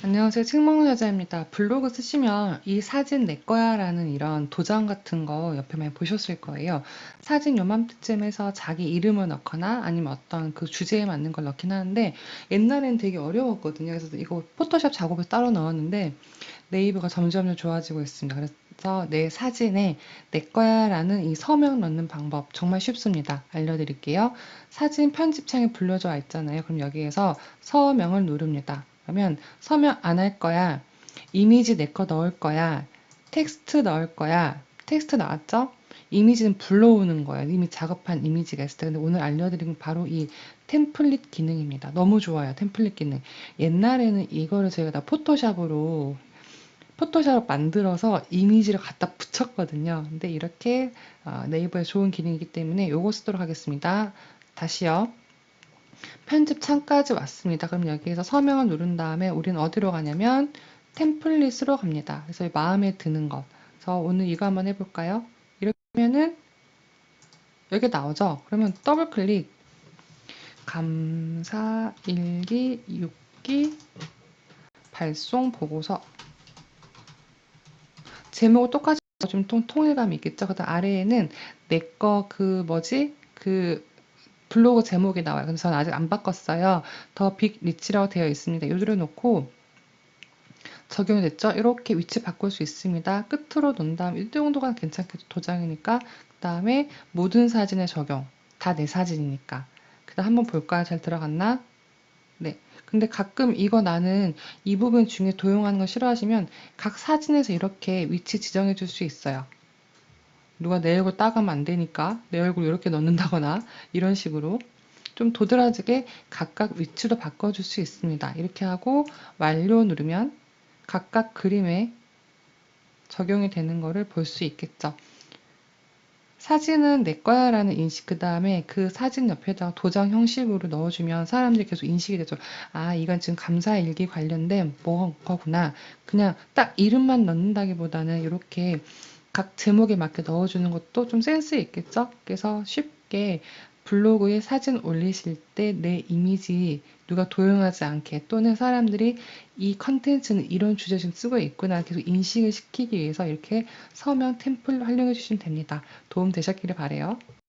안녕하세요. 책 먹는 여자입니다. 블로그 쓰시면 이 사진 내 거야 라는 이런 도장 같은 거 옆에 많이 보셨을 거예요. 사진 요맘때쯤 해서 자기 이름을 넣거나 아니면 어떤 그 주제에 맞는 걸 넣긴 하는데 옛날엔 되게 어려웠거든요. 그래서 이거 포토샵 작업에 따로 넣었는데 네이버가 점점 좋아지고 있습니다. 그래서 내 사진에 내 거야 라는 이 서명 넣는 방법 정말 쉽습니다. 알려드릴게요. 사진 편집창에 불려져 있잖아요. 그럼 여기에서 서명을 누릅니다. 그러면 서명 안 할 거야. 이미지 내 거 넣을 거야. 텍스트 넣을 거야. 텍스트 나왔죠? 이미지는 불러오는 거예요. 이미 작업한 이미지가 있을 때. 근데 오늘 알려드린 건 바로 이 템플릿 기능입니다. 너무 좋아요. 템플릿 기능. 옛날에는 이거를 제가 다 포토샵으로 포토샵 만들어서 이미지를 갖다 붙였거든요. 근데 이렇게 어, 네이버에 좋은 기능이기 때문에 이거 쓰도록 하겠습니다. 다시요. 편집 창까지 왔습니다. 그럼 여기에서 서명을 누른 다음에 우리는 어디로 가냐면 템플릿으로 갑니다. 그래서 마음에 드는 것. 그래서 오늘 이거 한번 해볼까요? 이렇게 하면은 여기 나오죠? 그러면 더블 클릭 감사 일기 6기 발송 보고서 제목은 똑같이 좀 통, 통일감이 있겠죠? 그 다음 아래에는 내 거 그 뭐지? 그 블로그 제목이 나와요. 그래서 저는 아직 안 바꿨어요. 더 빅 리치라고 되어 있습니다. 요들을 놓고 적용이 됐죠? 이렇게 위치 바꿀 수 있습니다. 끝으로 놓은 다음 이 정도가 괜찮겠죠? 도장이니까. 그 다음에 모든 사진에 적용. 다 내 사진이니까. 그 다음 한번 볼까요? 잘 들어갔나? 네. 근데 가끔 이거 나는 이 부분 중에 도용하는 거 싫어하시면 각 사진에서 이렇게 위치 지정해 줄 수 있어요. 누가 내 얼굴 따가면 안 되니까 내 얼굴 이렇게 넣는다거나 이런 식으로 좀 도드라지게 각각 위치도 바꿔줄 수 있습니다. 이렇게 하고 완료 누르면 각각 그림에 적용이 되는 거를 볼수 있겠죠. 사진은 내 거야 라는 인식 그 다음에 그 사진 옆에다가 도장 형식으로 넣어주면 사람들이 계속 인식이 되죠. 아 이건 지금 감사일기 관련된 뭐 거구나. 그냥 딱 이름만 넣는다기보다는 이렇게 각 제목에 맞게 넣어주는 것도 좀 센스 있겠죠? 그래서 쉽게 블로그에 사진 올리실 때 내 이미지 누가 도용하지 않게 또는 사람들이 이 컨텐츠는 이런 주제 지금 쓰고 있구나 계속 인식을 시키기 위해서 이렇게 서명 템플 활용해 주시면 됩니다. 도움 되셨기를 바래요.